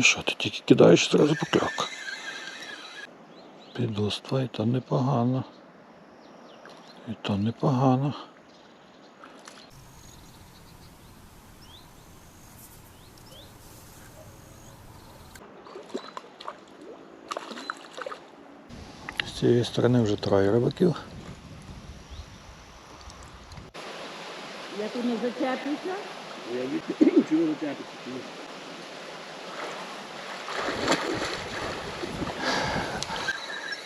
І що, ти тільки кидаєш зразу покльовка. Підоства і то непогано. І то непогано. З цієї сторони вже троє рибаків. Я тут не зачеплюся. Я від чого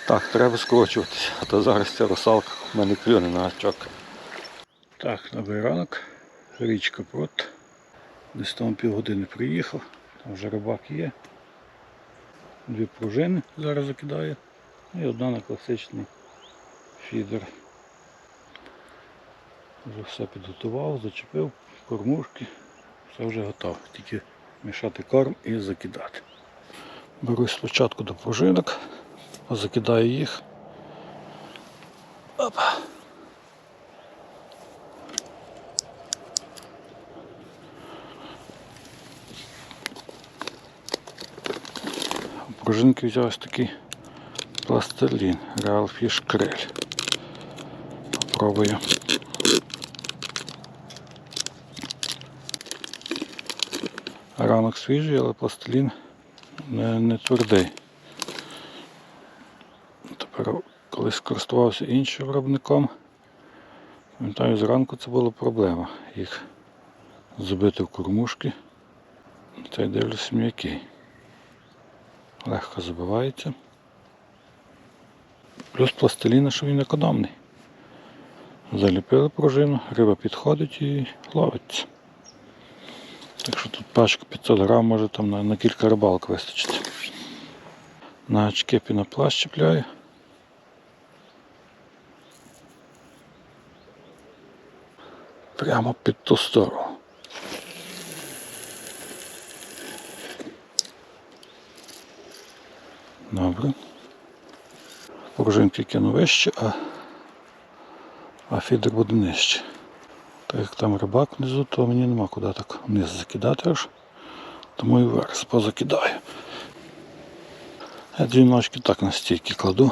Так, треба скорочуватися, а то зараз ця русалка в мене клюне на гачок. Так, новий ранок, річка Прот. Десь там півгодини приїхав, там вже рибак є. Дві пружини зараз закидаю. І одна на класичний фідер. Вже все підготував, зачепив, кормушки, все вже готово. Тільки мішати корм і закидати. Берусь спочатку до пружинок, закидаю їх. Опа. У пружинки взяв ось такий пластилін Real Fish Krill. Попробую. Ранок свіжий, але пластилін не, не твердий. Тепер колись користувався іншим виробником. Пам'ятаю, зранку це була проблема. Їх забити в кормушки. Цей дивлюся м'який. Легко забивається. Плюс пластиліна, що він економний. Заліпили пружину, риба підходить і ловиться. Так що тут пачка 500 грам може там на, на кілька рибалок вистачити. На очки пінопласт чіпляю. Прямо під ту сторону. Добре. Пружинки кину вище, а, а фідер буде нижче. Так як там рибак внизу, то мені нема куди так вниз закидати аж. Тому і вверх позакидаю. Я дві ночки так на стійки кладу.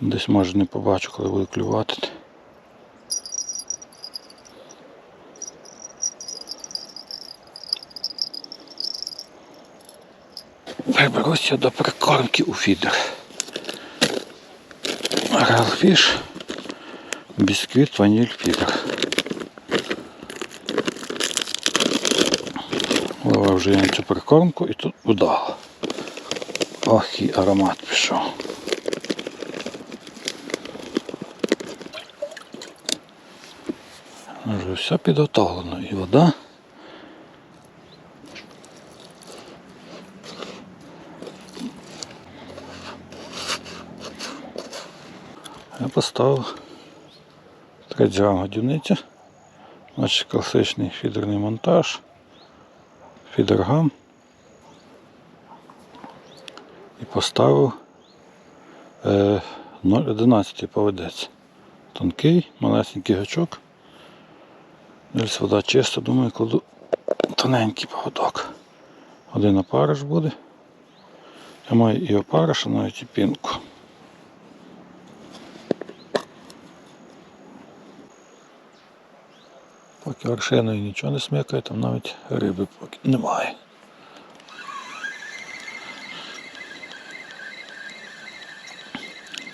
Десь може не побачу, коли буду клювати. Приберуся до прикормки у фідер. Ралфіш, бісквіт, ваніль, фідер. Ловив вже я цю прикормку і тут удало. Ох, і аромат пішов. Вже все підготовлено. І вода. Поставив 30 грам годівниця. Значить класичний фідерний монтаж. Фідергам. І поставив е, 0,11 поведець. Тонкий, малесенький гачок. Десь вода чиста, думаю, кладу тоненький поводок. Один опариш буде. Я маю і опариш, навіть і пінку. Поки вершиною нічого не смикає, там навіть риби поки немає.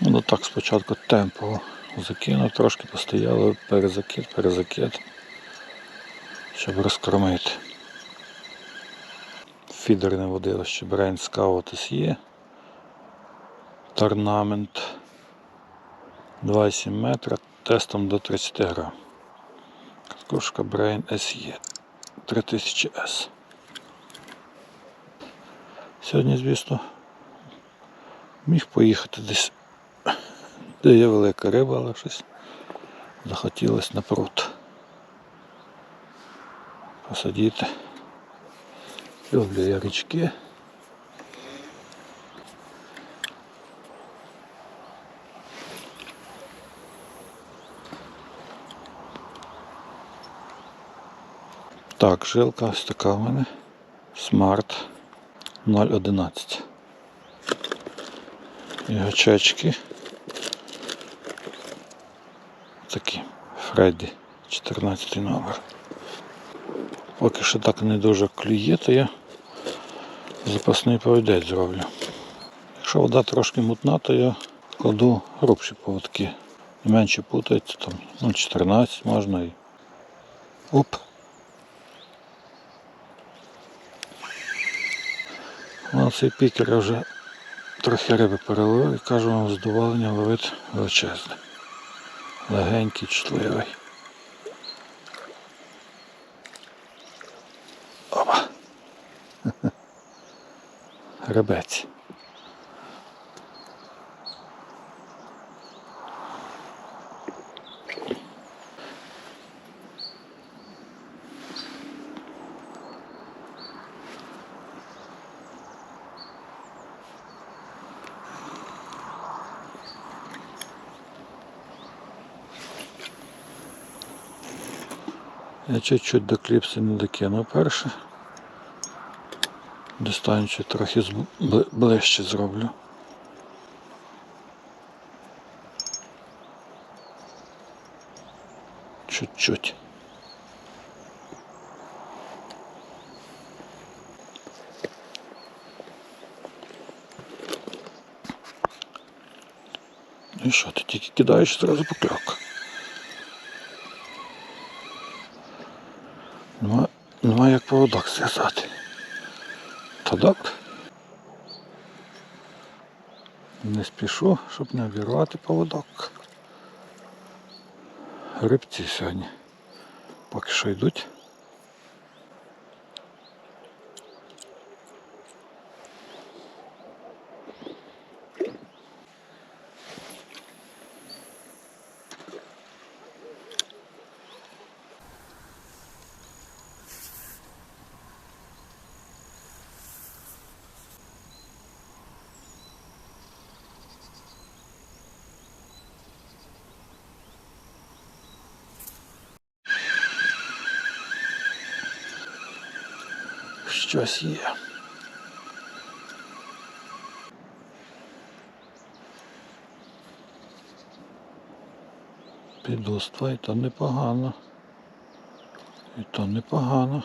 Ну так спочатку темпово закинув, трошки постояло, перезакид, перезакид, щоб розкормити. Фідерне водилище Brain Scout SE. Торнамент 2,7 метра тестом до 30 грам. Кошка Brain SE 3000S. Сьогодні, звісно, міг поїхати десь, де є велика риба, але щось захотілося на пруд. Посадити. Люблю я річки. Так, жилка ось така в мене. Смарт 011. І гачечки. Такі. Фредді. 14 номер. Поки що так не дуже клює, то я запасний повідець зроблю. Якщо вода трошки мутна, то я кладу грубші поводки. Менше путається, там, ну, 14 можна і. Оп. Ну, цей пікер вже трохи риби переловив і кажу вам здоволення ловить величезне. Легенький, чутливий. Опа. Ребець. Я чуть-чуть до кліпси не докинув перше. Достанучи трохи ближче зроблю. Чуть-чуть. І що, ти тільки кидаєш зразу покльовка. Нема, нема як поводок зв'язати. Добре. Не спішу, щоб не обірвати поводок. Рибці сьогодні поки що йдуть. Щось є. Підоства і то непогано. І то непогано.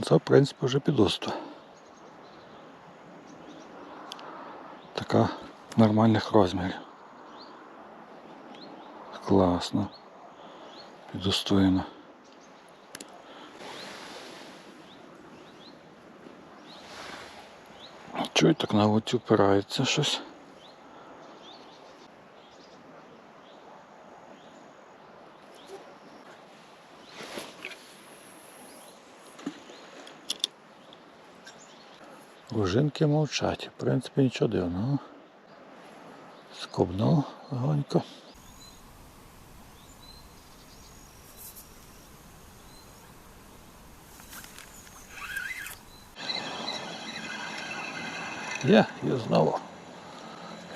Це, в принципі, вже підоста. Така нормальних розмірів. Класно. Підостойно. Чуй, так на оці впирається щось. Пружинки мовчать. В принципі, нічого дивного. Скобнув легонько. Є, є знову.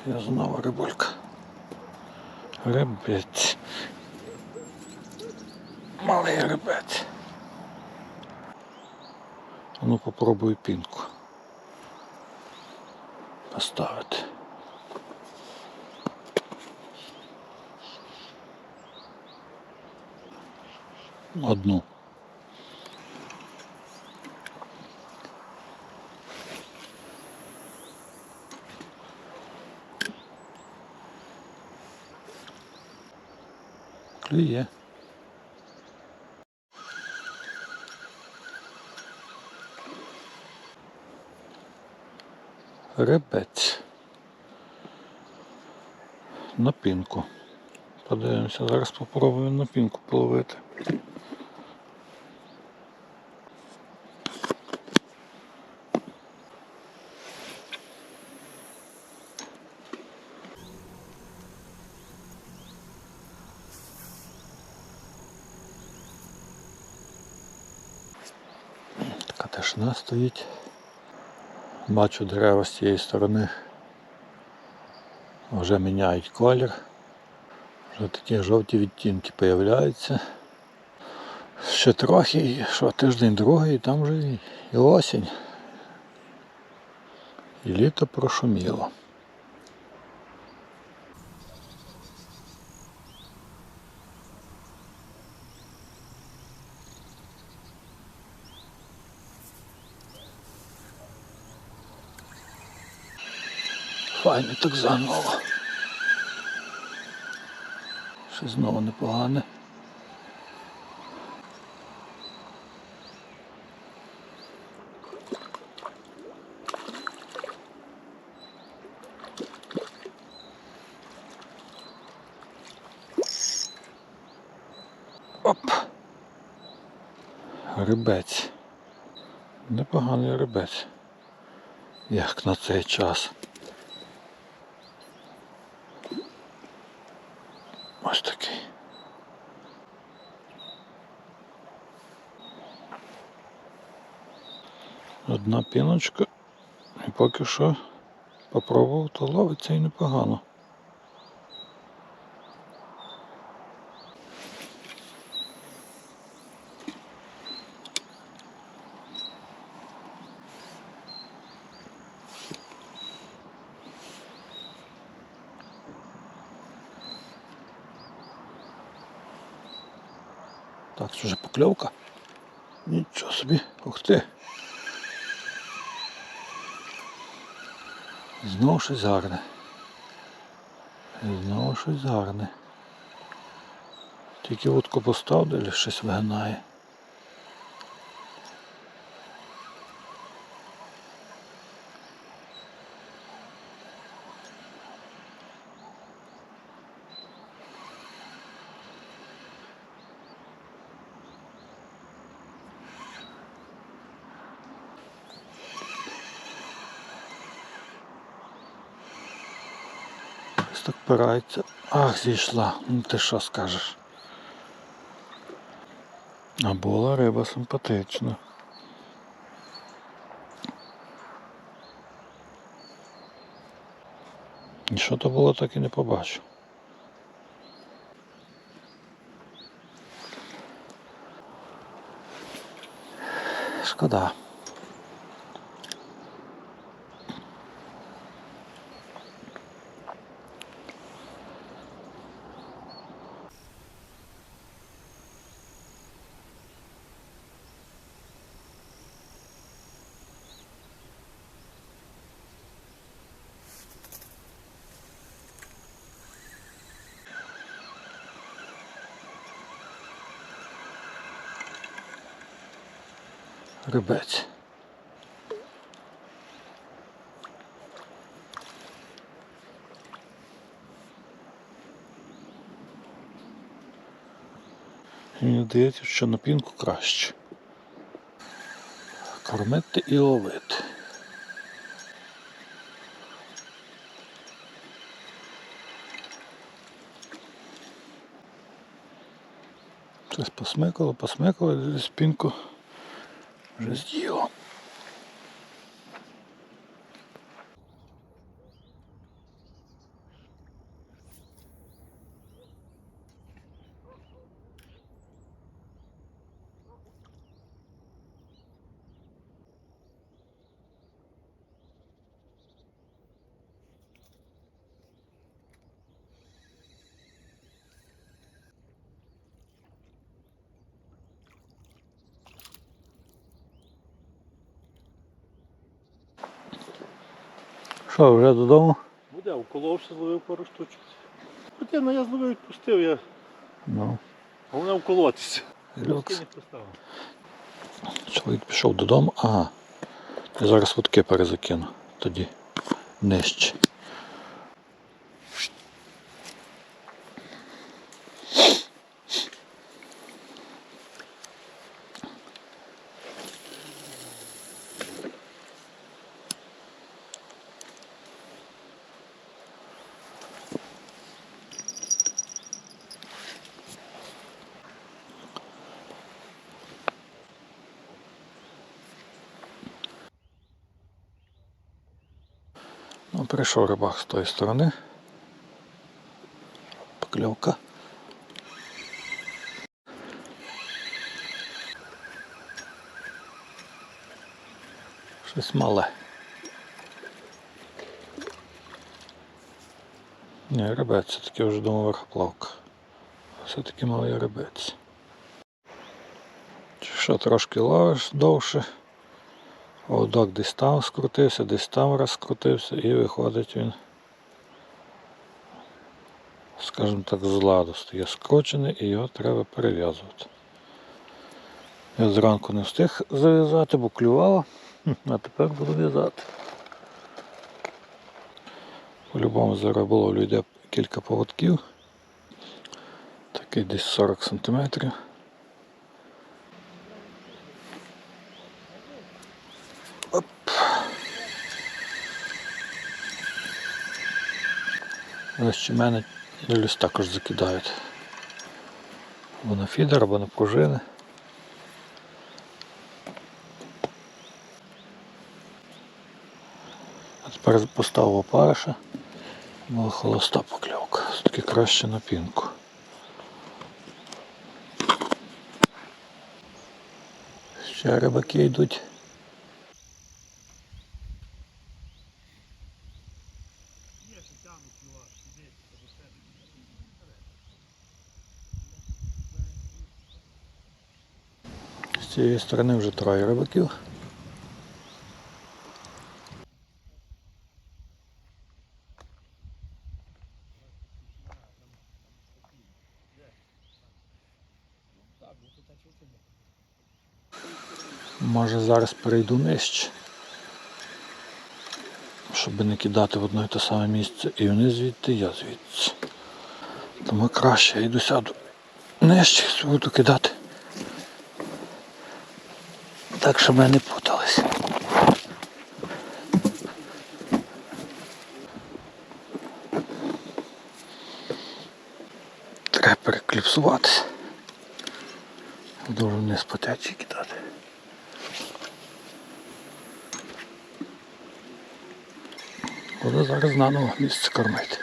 Є знову рибулька. Рибець. Малий рибець. Ну попробую пінку поставити. Одну. Клює. репець на пінку. Подивимося, зараз попробуємо на пінку половити. Така теж стоїть. Бачу дерева з цієї сторони. Вже міняють колір. Вже такі жовті відтінки з'являються. Ще трохи, що тиждень другий, і там вже і- осінь. І літо прошуміло. Файно так заново. Ще знову непогане. Оп. Рибець. Непоганий рибець. Як на цей час. Ось такий. Одна піночка. І поки що попробував, то ловиться і непогано. Так, це вже покльовка. Нічого собі. Ух ти. Знову щось гарне. Знову щось гарне. Тільки водку поставили, щось вигинає. Так пирається. Ах, зійшла. Ну ти що скажеш? А була риба симпатична. І що то було, так і не побачив. Шкода. Рибець. Мені здається, що на пінку краще. Кормити і ловити. Щось посмикало, посмикало, десь пінку вже з'їло. Що, вже додому? Буде, уколовся, зловив пару штучок. Хоча ну, я зловив, відпустив, я... Ну, головне вколотися. люкс. Чоловік пішов додому. Ага. Я зараз вудки перезакину. Тоді нижче. Прийшов рибак з тої сторони. Покльовка. Щось мале. Ні, рибець, все-таки вже думав верхоплавка. Все-таки малий рибець. Чи що трошки ловиш довше. Одок десь там скрутився, десь там розкрутився і виходить він, скажімо так, з ладу стає скручений і його треба перев'язувати. Я зранку не встиг зав'язати, бо клювало, а тепер буду в'язати. По-любому зараз було йде кілька поводків. Такий десь 40 сантиметрів. Ось мене дивлюсь також закидають. Або на фідер, або на пружини. А тепер поставив опариша. Була холоста покльовка. Все-таки краще на пінку. Ще рибаки йдуть. З цієї сторони вже троє рибаків. Може зараз перейду нижче. Щоб не кидати в одно і те саме місце. І вони звідти, і я звідси. Тому краще я йду сяду нижче буду кидати. Так, щоб ми не путались. Треба перекліпсуватися. Дуже вниз по кидати. Буду зараз наново місце кормити.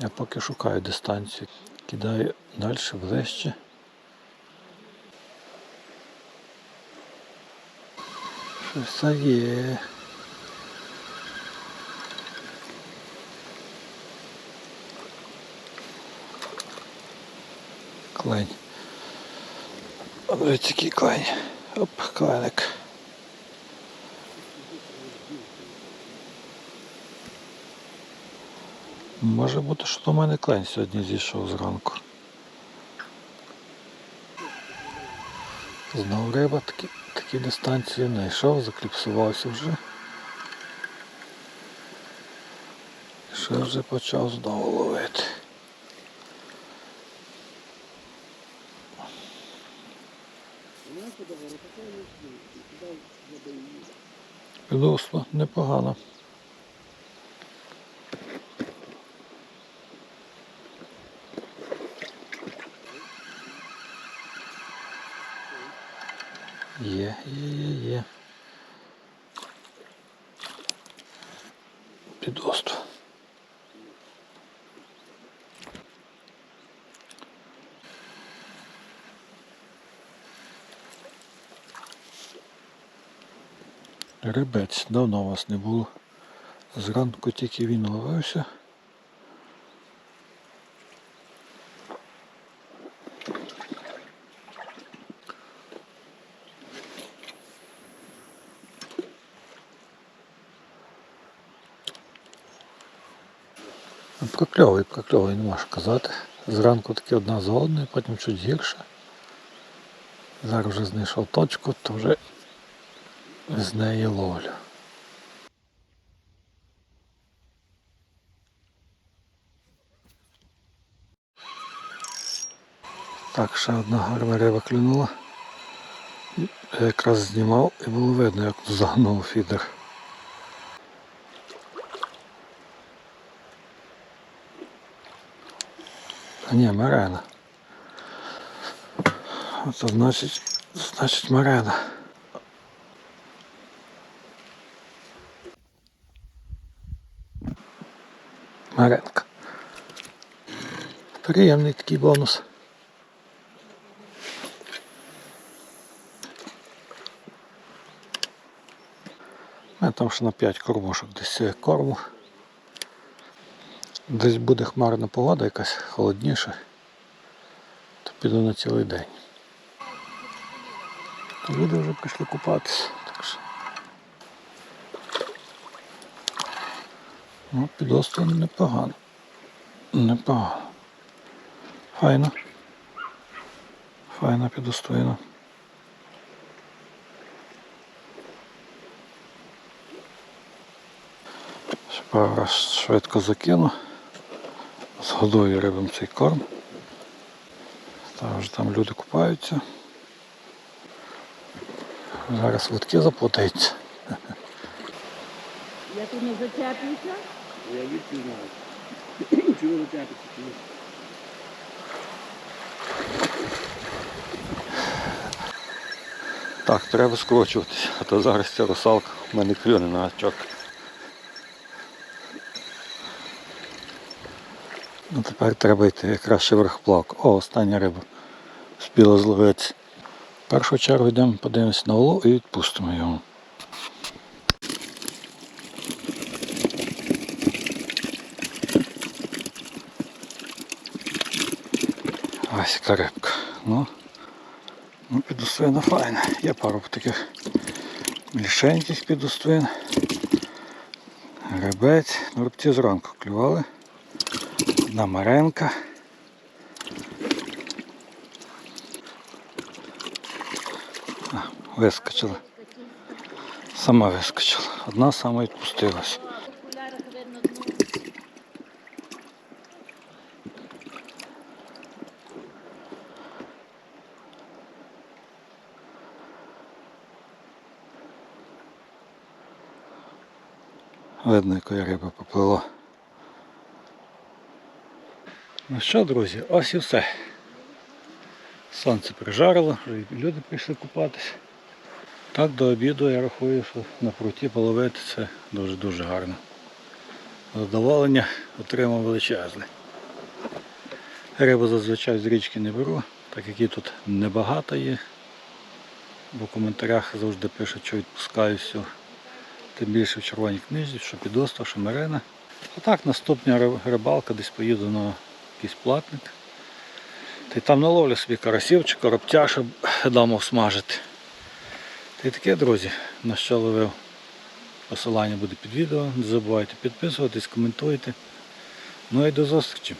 Я поки шукаю дистанцію. Кидаю далі, ближче. Щось це є. Клень. Ось який клень. Оп, кленик. Може бути, що до мене клень сьогодні зійшов зранку. Знову риба такі, такі дистанції знайшов, закліпсувався вже. Ще вже почав знову ловити. Підосло непогано. Є, є, є, є. Підоство. Рибець, давно вас не було. Зранку тільки він ловився. Прокльовий, прокльовий, не можу казати. Зранку таки одна за одною, потім чуть гірше. Зараз вже знайшов точку, то вже з неї ловлю. Так, ще одна гарна риба клюнула. Я якраз знімав і було видно, як загнув фідер. Не, Марена. Це значить, значить Марена. Маренка. Приемный такий бонус. Ну, там ще на 5 кормушок десь э, корму. Десь буде хмарна погода, якась холодніша, то піду на цілий день. Люди вже прийшли купатися. Так що. Ну, підостро непогано. Непогано. Файно. Файно підостойно. Ще пару раз швидко закину. Згодую рибам цей корм. Там вже там люди купаються. Зараз вудки заплутаються. Я тут не зачеплюся. Я відки знаю. Чого затягнути? Так, треба скорочуватися, а то зараз ця русалка в мене клюне на гачок. Ну тепер треба йти краще верхоплавку. О, остання риба. Спіла зловитися. В першу чергу йдемо, подивимось на улов і відпустимо його. Ось яка рибка. Ну, ну підоствина файна. Є пару таких більшеньких підоствин. Рибець. Ну, рибці зранку клювали. Одна маренка. А, вискочила. Сама вискочила. Одна сама відпустилась. Видно, якої риба поплила. Ну що, друзі, ось і все. Сонце прижарило, люди прийшли купатися. Так до обіду я рахую, що на пруті половити це дуже-дуже гарно. Задоволення отримав величезне. Рибу зазвичай з річки не беру, так як її тут небагато є. Бо в коментарях завжди пишуть, що відпускаю всю. Тим більше в червоній книжці, що підостав, що мерена. А так наступна рибалка десь поїду на якийсь платник. Та там наловлю собі карасів чи коробтя, щоб вдома смажити. Та й таке, друзі, на що ловив. Посилання буде під відео. Не забувайте підписуватись, коментуйте. Ну і до зустрічі.